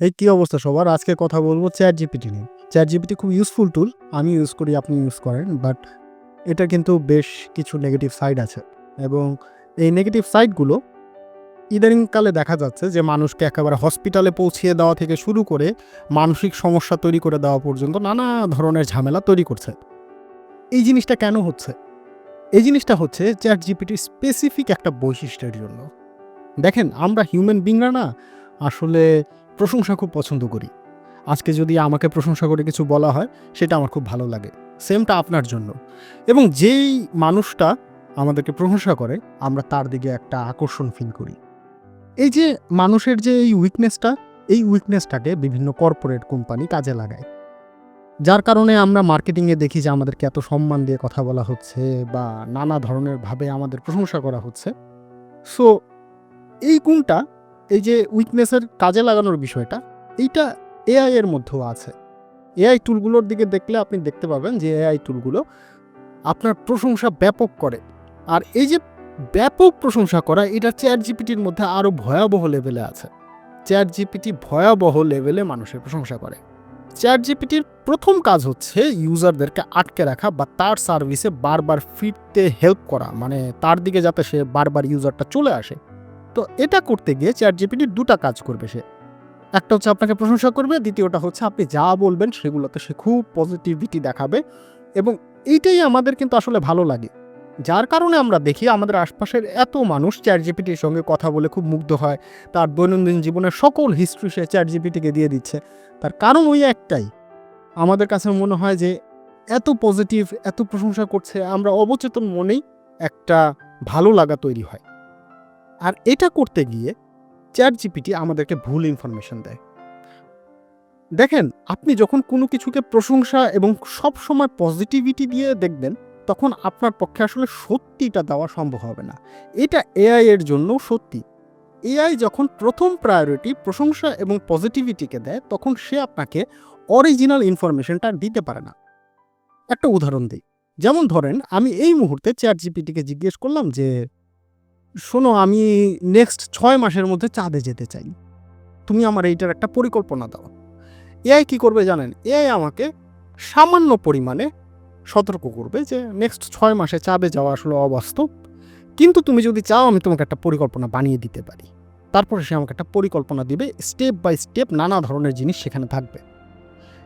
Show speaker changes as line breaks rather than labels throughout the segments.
এই কি অবস্থা সবার? আজকে কথা বলব চ্যাট জিপিটি নিয়ে। চ্যাট জিপিটি খুব ইউজফুল টুল আমি ইউজ করি, আপনি ইউজ করেন বাট এটা কিন্তু বেশ কিছু নেগেটিভ সাইড আছে। এবং এই নেগেটিভ সাইডগুলো ইদানিংকালে দেখা যাচ্ছে যে মানুষকে একেবারে হসপিটালে পৌঁছিয়ে দেওয়া থেকে শুরু করে মানসিক সমস্যা তৈরি করে দেওয়া পর্যন্ত নানা ধরনের ঝামেলা তৈরি করছে। এই জিনিসটা কেন হচ্ছে? এই জিনিসটা হচ্ছে চ্যাট জিপিটির স্পেসিফিক একটা বৈশিষ্ট্যের জন্য। দেখেন, আমরা হিউম্যান বিংরা না, আসলে প্রশংসা খুব পছন্দ করি। আজকে যদি আমাকে প্রশংসা করে কিছু বলা হয়, সেটা আমার খুব ভালো লাগে। সেমটা আপনার জন্য। এবং যেই মানুষটা আমাদেরকে প্রশংসা করে, আমরা তার দিকে একটা আকর্ষণ ফিল করি। এই যে মানুষের যে এই উইকনেসটা এই উইকনেসটাকে বিভিন্ন কর্পোরেট কোম্পানি কাজে লাগায়। যার কারণে আমরা মার্কেটিংয়ে দেখি যে আমাদেরকে এত সম্মান দিয়ে কথা বলা হচ্ছে বা নানা ধরনের ভাবে আমাদের প্রশংসা করা হচ্ছে। সো এই গুণটা এই যে উইকনেসের কাজে লাগানোর বিষয়টা, এইটা এআই এর মধ্যেও আছে। এআই টুলগুলোর দিকে দেখলে আপনি দেখতে পাবেন যে এআই টুলগুলো আপনার প্রশংসা ব্যাপক করে। আর এই যে ব্যাপক প্রশংসা করা, এটা চ্যাট জিপিটির মধ্যে আরও ভয়াবহ লেভেলে আছে। চ্যাট জিপিটি ভয়াবহ লেভেলে মানুষের প্রশংসা করে। চ্যাট জিপিটির প্রথম কাজ হচ্ছে ইউজারদেরকে আটকে রাখা বা তার সার্ভিসে বারবার ফিরতে হেল্প করা মানে তার দিকে যাতে সে বারবার ইউজারটা চলে আসে। তো এটা করতে গিয়ে চ্যাট জিপিটি দুটা কাজ করবে সে। একটা হচ্ছে আপনাকে প্রশংসা করবে, দ্বিতীয়টা হচ্ছে আপনি যা বলবেন সেগুলোতে সে খুব পজিটিভিটি দেখাবে এবং এইটাই আমাদের কিন্তু আসলে ভালো লাগে। যার কারণে আমরা দেখি আমাদের আশপাশের এত মানুষ চ্যাট জিপিটির সঙ্গে কথা বলে খুব মুগ্ধ হয়, তার দৈনন্দিন জীবনের সকল হিস্ট্রি সে চ্যাট জিপিটিকে দিয়ে দিচ্ছে। তার কারণ ওই একটাই, আমাদের কাছে মনে হয় যে এত পজিটিভ এত প্রশংসা করছে, আমরা অবচেতন মনেই একটা ভালো লাগা তৈরি হয়। আর এটা করতে গিয়ে চ্যাট জিপিটি আমাদেরকে ভুল ইনফরমেশন দেয়। দেখেন, আপনি যখন কোনো কিছুকে প্রশংসা এবং সব সময় পজিটিভিটি দিয়ে দেখবেন, তখন আপনার পক্ষে আসলে সত্যিটা দেওয়া সম্ভব হবে না। এটা এআই এর জন্য সত্যি। এআই যখন প্রথম প্রায়োরিটি প্রশংসা এবং পজিটিভিটিকে দেয়, তখন সে আপনাকে অরিজিনাল ইনফরমেশনটা দিতে পারে না। একটা উদাহরণ দিই। যেমন ধরেন, আমি এই মুহূর্তে চ্যাট জিপিটিকে জিজ্ঞেস করলাম যে শোনো, আমি নেক্সট ছয় মাসের মধ্যে চাঁদে যেতে চাই। তুমি আমার এইটার একটা পরিকল্পনা দাও। এআই কি করবে জানেন? এআই আমাকে সামান্য পরিমাণে সতর্ক করবে যে নেক্সট ছয় মাসে চাঁদে যাওয়া আসলে অবাস্তব। কিন্তু তুমি যদি চাও, আমি তোমাকে একটা পরিকল্পনা বানিয়ে দিতে পারি। তারপরে সে আমাকে একটা পরিকল্পনা দিবে স্টেপ বাই স্টেপ নানা ধরনের জিনিস সেখানে থাকবে।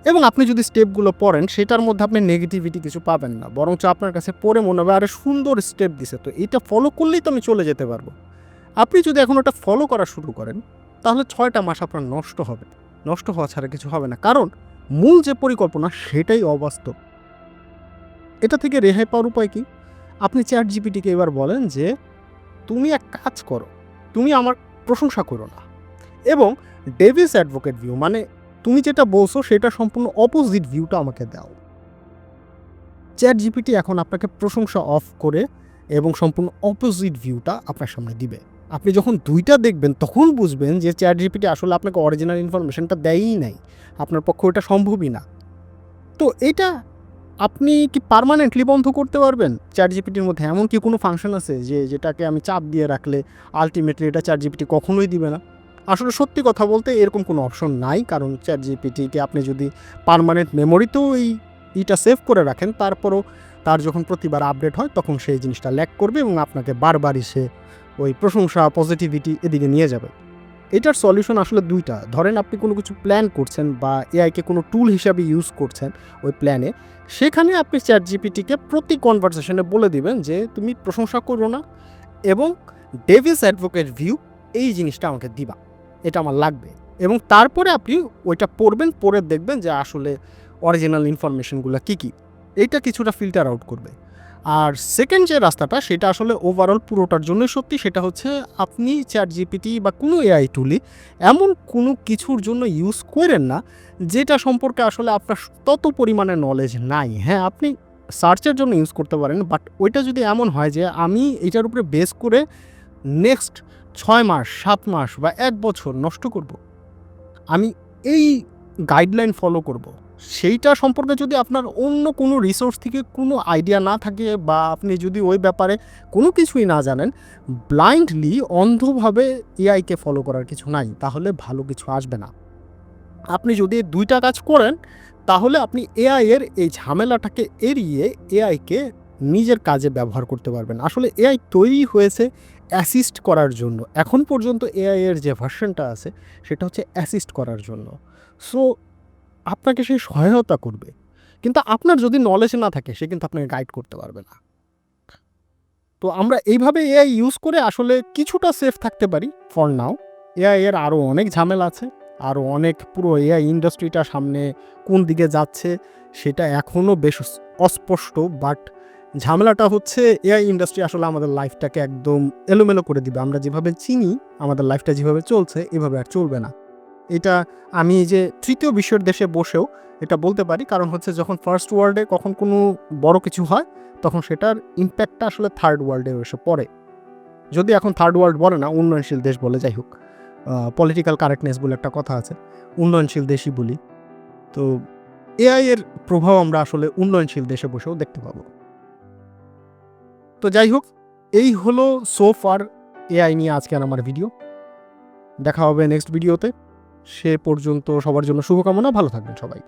এবং আপনি যদি স্টেপগুলো পড়েন, সেটার মধ্যে আপনি নেগেটিভিটি কিছু পাবেন না। বরঞ্চ আপনার কাছে পড়ে মনে হবে, আরে, সুন্দর স্টেপ দিছে। তো এটা ফলো করলেই তো আমি চলে যেতে পারব। আপনি যদি এখন ওটা ফলো করা শুরু করেন, তাহলে ছয়টা মাস আপনার নষ্ট হবে। নষ্ট হওয়া ছাড়া কিছু হবে না। কারণ মূল যে পরিকল্পনা, সেটাই অবাস্তব। এটা থেকে রেহাই পাওয়ার উপায় কি? আপনি চ্যাট জিপিটিকে এবার বলেন যে, তুমি এক কাজ করো। তুমি আমার প্রশংসা করো না। এবং ডেভিস অ্যাডভোকেট ভিউ মানে তুমি যেটা বলছো সেটা সম্পূর্ণ অপোজিট ভিউটা আমাকে দাও। চ্যাট জিপিটি এখন আপনাকে প্রশংসা অফ করে এবং সম্পূর্ণ অপোজিট ভিউটা আপনার সামনে দিবে। আপনি যখন দুইটা দেখবেন, তখন বুঝবেন যে চ্যাট জিপিটি আসলে আপনাকে অরিজিনাল ইনফরমেশনটা দেয়ই নাই। আপনার পক্ষে ওটা সম্ভবই না। তো এটা আপনি কি পার্মানেন্টলি বন্ধ করতে পারবেন? চ্যাট জিপিটির মধ্যে এমন কি কোনো ফাংশন আছে যে যেটাকে আমি চাপ দিয়ে রাখলে আলটিমেটলি এটা চ্যাট জিপিটি কখনোই দিবে না? আসলে সত্যি কথা বলতে এরকম কোনো অপশন নাই, কারণ চ্যাট জিপিটিকে আপনি যদি পার্মানেন্ট মেমোরিতেও এই ইটা সেভ করে রাখেন, তারপরও তার যখন প্রতিবার আপডেট হয়, তখন সেই জিনিসটা ল্যাক করবে এবং আপনাকে বারবারই সে ওই প্রশংসা পজিটিভিটি এদিকে নিয়ে যাবে। এটার সলিউশন আসলে দুইটা। ধরেন আপনি কোনো কিছু প্ল্যান করছেন বা এআইকে কোনো টুল হিসাবে ইউজ করছেন ওই প্ল্যানে সেখানে আপনি চ্যাট জিপিটিকে প্রতি কনভারসেশনে বলে দিবেন যে, তুমি প্রশংসা করো না এবং ডেভিস অ্যাডভোকেট ভিউ এই জিনিসটা আমাকে দিবা। এটা আমার লাগবে। এবং তারপরে আপনি ওইটা পড়বেন, পড়ে দেখবেন যে আসলে অরিজিনাল ইনফরমেশনগুলো কী কী। এইটা কিছুটা ফিল্টার আউট করবে। আর সেকেন্ড যে রাস্তাটা, সেটা আসলে ওভারঅল পুরোটার জন্যই সত্যি, সেটা হচ্ছে আপনি চ্যাট জিপিটি বা কোনো এআই টুলি এমন কোনো কিছুর জন্য ইউজ করেন না, যেটা সম্পর্কে আসলে আপনার তত পরিমাণে নলেজ নাই। হ্যাঁ আপনি সার্চের জন্য ইউজ করতে পারেন বাট ওইটা যদি এমন হয় যে আমি এটার উপরে বেস করে নেক্সট ছয় মাস, সাত মাস বা এক বছর নষ্ট করব। আমি এই গাইডলাইন ফলো করব। সেইটা সম্পর্কে যদি আপনার অন্য কোনো রিসোর্স থেকে কোনো আইডিয়া না থাকে বা আপনি যদি ওই ব্যাপারে কোনো কিছুই না জানেন ব্লাইন্ডলি অন্ধভাবে এআইকে ফলো করার কিছু নাই, তাহলে ভালো কিছু আসবে না। আপনি যদি দুইটা কাজ করেন, তাহলে আপনি এআই এর এই ঝামেলাটাকে এড়িয়ে এআইকে নিজের কাজে ব্যবহার করতে পারবেন। আসলে এআই তৈরি হয়েছে অ্যাসিস্ট করার জন্য। এখন পর্যন্ত এআইয়ের যে ভার্সনটা আছে, সেটা হচ্ছে অ্যাসিস্ট করার জন্য। সো আপনাকে সে সহায়তা করবে। কিন্তু আপনার যদি নলেজ না থাকে, সে কিন্তু আপনাকে গাইড করতে পারবে না। তো আমরা এইভাবে এআই ইউজ করে আসলে কিছুটা সেফ থাকতে পারি ফর নাও এআই এর আরও অনেক ঝামেলা আছে আরও অনেক পুরো এআই ইন্ডাস্ট্রিটা সামনে কোন দিকে যাচ্ছে, সেটা এখনও বেশ অস্পষ্ট বাট ঝামেলাটা হচ্ছে এআই ইন্ডাস্ট্রি আসলে আমাদের লাইফটাকে একদম এলোমেলো করে দিবে। আমরা যেভাবে চিনি, আমাদের লাইফটা যেভাবে চলছে, এভাবে আর চলবে না। এটা আমি যে তৃতীয় বিশ্বের দেশে বসেও এটা বলতে পারি, কারণ হচ্ছে যখন ফার্স্ট ওয়ার্ল্ডে কখন কোনো বড় কিছু হয়, তখন সেটার ইম্প্যাক্টটা আসলে থার্ড ওয়ার্ল্ডে এসে পড়ে। যদি এখন থার্ড ওয়ার্ল্ড বলে না, উন্নয়নশীল দেশ বলে যাই হোক পলিটিক্যাল কারেক্টনেস বলে একটা কথা আছে, উন্নয়নশীল দেশই বলি। তো এআই এর প্রভাব আমরা আসলে উন্নয়নশীল দেশে বসেও দেখতে পাবো। তো যাই হোক এই হলো সো ফার এআই নিয়ে আজকের আমার ভিডিও দেখা হবে নেক্সট ভিডিওতে সে পর্যন্ত সবার জন্য শুভকামনা, ভালো থাকবেন সবাই।